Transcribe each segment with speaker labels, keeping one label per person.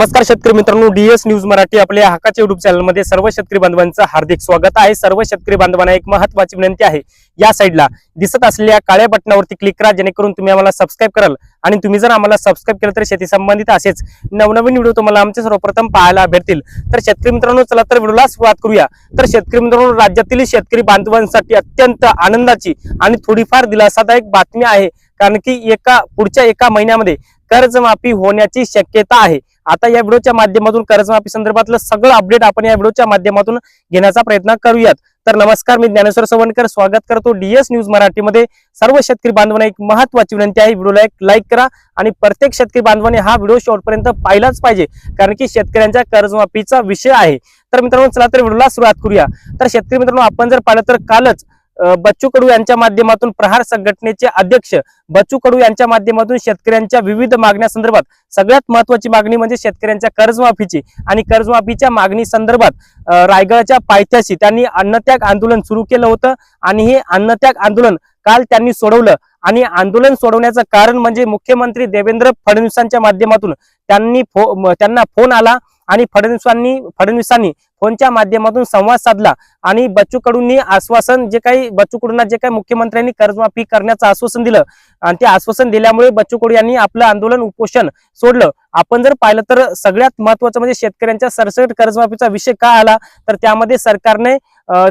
Speaker 1: नमस्कार शेतकरी मित्रांनो डीएस न्यूज मराठी आपल्या हक्काच्या युट्यूब चॅनलमध्ये सर्व शेतकरी बांधवांचं हार्दिक स्वागत आहे. सर्व शेतकरी बांधवांना एक महत्वाची विनंती आहे. या साईडला दिसत असलेल्या काळ्या बटनावरती क्लिक करा जेणेकरून तुम्ही आम्हाला सबस्क्राईब कराल. आणि तुम्ही जर आम्हाला सबस्क्राईब केलं तर शेती संबंधित असेच नवनवीन व्हिडिओ तुम्हाला आमचे सर्वप्रथम पाहायला भेटतील. तर शेतकरी मित्रांनो चला तर व्हिडिओला सुरुवात करूया. तर शेतकरी मित्रांनो राज्यातील शेतकरी बांधवांसाठी अत्यंत आनंदाची आणि थोडीफार दिलासादायक बातमी आहे. कारण की एका पुढच्या एका महिन्यामध्ये कर्जमाफी होण्याची शक्यता आहे. आता या व्हिडिओच्या माध्यमातून कर्जमाफी संदर्भातलं सगळं अपडेट आपण या व्हिडिओच्या माध्यमातून घेण्याचा प्रयत्न करूयात. तर नमस्कार मी ज्ञानेश्वर सवणकर स्वागत करतो डीएस न्यूज मराठीमध्ये. सर्व शेतकरी बांधवांना एक महत्वाची विनंती आहे व्हिडिओला एक लाईक करा आणि प्रत्येक शेतकरी बांधवाने हा व्हिडिओ शेवटपर्यंत पाहिलाच पाहिजे कारण की शेतकऱ्यांच्या कर्जमाफीचा विषय आहे. तर मित्रांनो चला तर व्हिडिओला सुरुवात करूया. तर शेतकरी मित्रांनो आपण जर पाहिलं तर कालच बच्चू कडू यांच्या माध्यमातून प्रहार संघटनेचे अध्यक्ष बच्चू कडू यांच्या माध्यमातून शेतकऱ्यांच्या विविध मागण्या संदर्भात सगळ्यात महत्वाची मागणी म्हणजे शेतकऱ्यांच्या कर्जमाफीची आणि कर्जमाफीच्या मागणी संदर्भात रायगडच्या पायथ्याशी त्यांनी अन्नत्याग आंदोलन सुरू केलं होतं आणि हे अन्नत्याग आंदोलन काल त्यांनी सोडवलं आणि आंदोलन सोडवण्याचं कारण म्हणजे मुख्यमंत्री देवेंद्र फडणवीसांच्या माध्यमातून त्यांनी फो त्यांना फोन आला आणि फडणवीसांनी फडणवीसांनी फोनच्या माध्यमातून संवाद साधला आणि बच्चू कडूंनी आश्वासन जे काही बच्चू कडूंना जे काही मुख्यमंत्र्यांनी कर्जमाफी करण्याचं आश्वासन दिलं. आणि ते आश्वासन दिल्यामुळे बच्चू कडू यांनी आपलं आंदोलन उपोषण सोडलं. आपण जर पाहिलं तर सगळ्यात महत्वाचं म्हणजे शेतकऱ्यांच्या सरसकट कर्जमाफीचा विषय का आला? तर त्यामध्ये सरकारने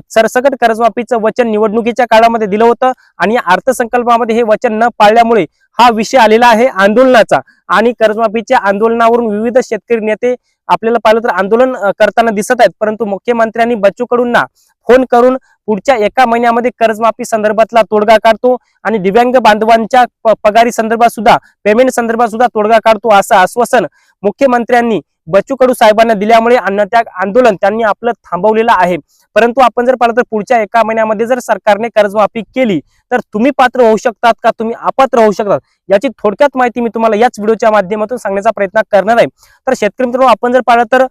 Speaker 1: सरसकट कर्जमाफीचं वचन निवडणुकीच्या काळामध्ये दिलं होतं आणि अर्थसंकल्पामध्ये हे वचन न पाळल्यामुळे हा विषय आलेला आहे आंदोलनाचा. आणि कर्जमाफीच्या आंदोलनावरून विविध शेतकरी नेते आपल्याला पाहिलं तर आंदोलन करताना दिसत आहेत. परंतु मुख्यमंत्र्यांनी बच्चू कडूंना फोन करून पुढच्या एका महिन्यामध्ये कर्जमाफी संदर्भातला तोडगा काढतो आणि दिव्यांग बांधवांच्या प- पगारी संदर्भात सुद्धा पेमेंट संदर्भात सुद्धा तोडगा काढतो असं आश्वासन मुख्यमंत्र्यांनी बच्चू कडू साहेबांना दिल्यामुळे अन्नत्याग आंदोलन त्यांनी आपलं थांबवलेलं आहे. परंतु आपण जर पाहिलं तर पुढच्या एका महिन्यामध्ये जर सरकारने कर्जमाफी केली तर तुम्ही पात्र होऊ शकतात का? तुम्ही अपात्र होऊ शकतात? याची थोडक्यात माहिती मी तुम्हाला याच व्हिडिओच्या माध्यमातून सांगण्याचा प्रयत्न करणार आहे. तर शेतकरी मित्रांनो आपण जर पाहिलं तर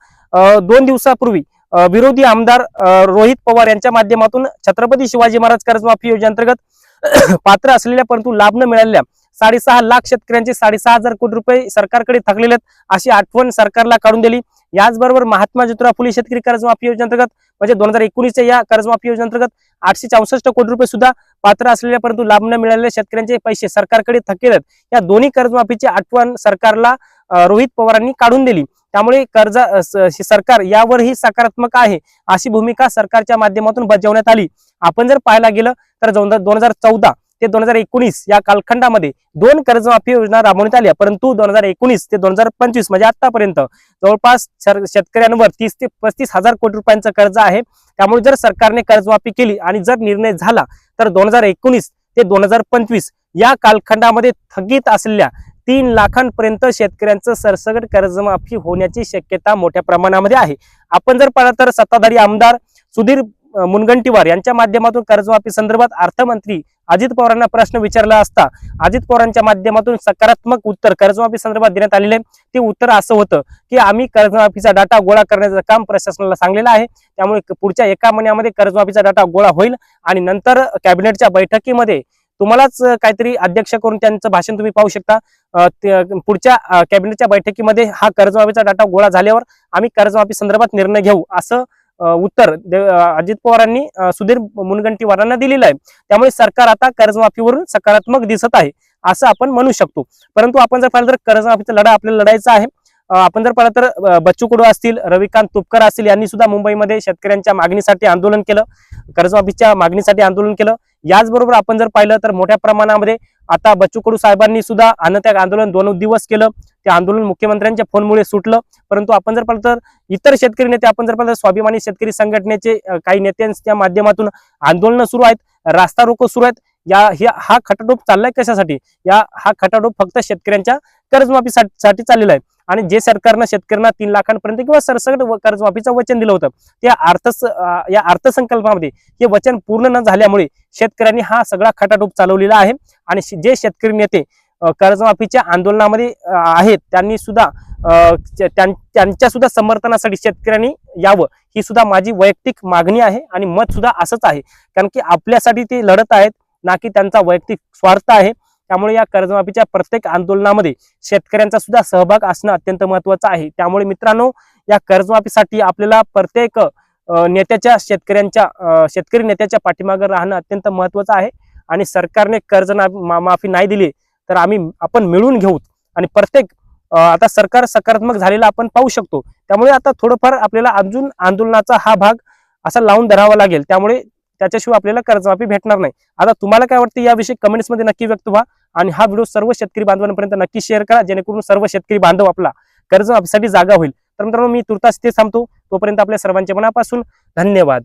Speaker 1: दोन दिवसापूर्वी विरोधी आमदार रोहित पवार यांच्या माध्यमातून छत्रपती शिवाजी महाराज कर्जमाफी योजनेअंतर्गत पात्र असलेल्या परंतु लाभ न मिळालेल्या साडेसहा लाख शेतकऱ्यांचे साडेसहा हजार कोटी रुपये सरकारकडे थकलेले आहेत. अशी आठवण सरकारला काढून दिली. याचबरोबर महात्मा ज्योतिराव फुले शेतकरी कर्जमाफी योजनेअंतर्गत म्हणजे दोन हजार एकोणीसच्या या कर्जमाफी योजनेअंतर्गत आठशे चौसष्ट कोटी रुपये सुद्धा पात्र असलेल्या परंतु लाभ न मिळालेल्या शेतकऱ्यांचे पैसे सरकारकडे थकलेले आहेत. या दोन्ही कर्जमाफीची आठवण सरकारला रोहित पवारांनी काढून दिली. त्यामुळे कर्ज सरकार यावरही सकारात्मक आहे अशी भूमिका सरकारच्या माध्यमातून बजावण्यात आली. आपण जर पाहायला गेलं तर दोन हजार चौदा ते दोन हजार एकोणीस या कालखंडामध्ये दोन कर्जमाफी योजना राबवण्यात आल्या. परंतु दोन हजार एकोणीस ते दोन हजार पंचवीस म्हणजे आतापर्यंत जवळपास शेतकऱ्यांवर तीस ते पस्तीस हजार कोटी रुपयांचं कर्ज आहे. त्यामुळे जर सरकारने कर्जमाफी केली आणि जर निर्णय झाला तर दोन हजार एकोणीस ते दोन हजार पंचवीस या कालखंडामध्ये थकीत असलेल्या तीन लाखांपर्यंत शेतकऱ्यांचं सरसगट कर्जमाफी होण्याची शक्यता मोठ्या प्रमाणामध्ये आहे. आपण जर पाहिलं तर सत्ताधारी आमदार सुधीर मुनगंटीवार यांच्या माध्यमातून कर्जमाफी संदर्भात अर्थमंत्री अजित पवारांना प्रश्न विचारला असता अजित पवारांच्या माध्यमातून सकारात्मक उत्तर कर्जमाफी संदर्भात देण्यात आलेले ते उत्तर असं होतं की आम्ही कर्जमाफीचा डाटा गोळा करण्याचं काम प्रशासनाला सांगलेलं आहे. त्यामुळे पुढच्या एका महिन्यामध्ये कर्जमाफीचा डाटा गोळा होईल आणि नंतर कॅबिनेटच्या बैठकीमध्ये तुम्हालाच काहीतरी अध्यक्ष करून त्यांचं भाषण तुम्ही पाहू शकता. पुढच्या कॅबिनेटच्या बैठकीमध्ये हा कर्जमाफीचा डाटा गोळा झाल्यावर आम्ही कर्जमाफी संदर्भात निर्णय घेऊ असं उत्तर अजित पवारांनी सुधीर मुनगंटीवारांना दिलेलं आहे. त्यामुळे सरकार आता कर्जमाफीवरून सकारात्मक दिसत आहे असं आपण म्हणू शकतो. परंतु आपण जर पाहिलं तर कर्जमाफीचा लढा आपल्याला लढायचा आहे. आपण जर पाहिलं तर बच्चू कडू असतील रविकांत तुपकर असतील यांनी सुद्धा मुंबईमध्ये शेतकऱ्यांच्या मागणीसाठी आंदोलन केलं कर्जमाफीच्या मागणीसाठी आंदोलन केलं. याचबरोबर आपण जर पाहिलं तर मोठ्या प्रमाणामध्ये आता बच्चू कडू साहेबांनी सुद्धा अन्नत्याग आंदोलन दोन दिवस केलं. ते आंदोलन मुख्यमंत्र्यांच्या फोनमुळे सुटलं. परंतु आपण जर पाहिलं तर इतर शेतकरी नेते आपण जर पाहिलं तर स्वाभिमानी शेतकरी संघटनेचे काही नेत्यांच्या माध्यमातून आंदोलनं सुरू आहेत रास्ता रोको सुरू आहेत. या ह्या- हा खटाटोप चाललाय कशासाठी? या हा खटाटोप फक्त शेतकऱ्यांच्या कर्जमाफी साठी चाललेला आहे. आणि जे सरकारनं शेतकऱ्यांना तीन लाखांपर्यंत किंवा सरसकट व- कर्जमाफीचं वचन दिलं होतं त्या अर्थ या अर्थसंकल्पामध्ये हे वचन पूर्ण न झाल्यामुळे शेतकऱ्यांनी हा सगळा खटाटोप चालवलेला आहे. आणि जे शेतकरी नेते कर्जमाफीच्या आंदोलनामध्ये आहेत त्यांनी सुद्धा त्यां- त्यांच्या सुद्धा समर्थनासाठी शेतकऱ्यांनी यावं ही सुद्धा माझी वैयक्तिक मागणी आहे आणि मत सुद्धा असंच आहे. कारण की आपल्यासाठी ते लढत आहेत ना की त्यांचा वैयक्तिक स्वार्थ आहे. त्यामुळे या कर्जमाफीच्या प्रत्येक आंदोलनामध्ये शेतकऱ्यांचा सुद्धा सहभाग असणं अत्यंत महत्वाचं आहे. त्यामुळे मित्रांनो या कर्जमाफीसाठी आपल्याला प्रत्येक नेत्याच्या शेतकऱ्यांच्या शेतकरी नेत्याच्या पाठीमागे राहणं अत्यंत महत्वाचं आहे. आणि सरकारने कर्ज ना- माफी नाही दिली तर आम्ही आपण मिळून घेऊ. आणि प्रत्येक आता सरकार सकारात्मक झालेला आपण पाहू शकतो. त्यामुळे आता थोडंफार आपल्याला अजून आंदोलनाचा हा भाग असा लावून धरावा लागेल. त्यामुळे त्याच्याशिवाय आपल्याला कर्जमाफी भेटणार नाही. आता तुम्हाला काय वाटतं याविषयी कमेंट्समध्ये नक्की व्यक्त व्हा आणि हा व्हिडिओ सर्व शेतकरी बांधवांपर्यंत नक्की शेअर करा जेणेकरून सर्व शेतकरी बांधव आपला कर्जमाफीसाठी जागा होईल. तर मित्रांनो मी तुर्तास ते थांबतो. तोपर्यंत आपल्या सर्वांच्या मनापासून धन्यवाद.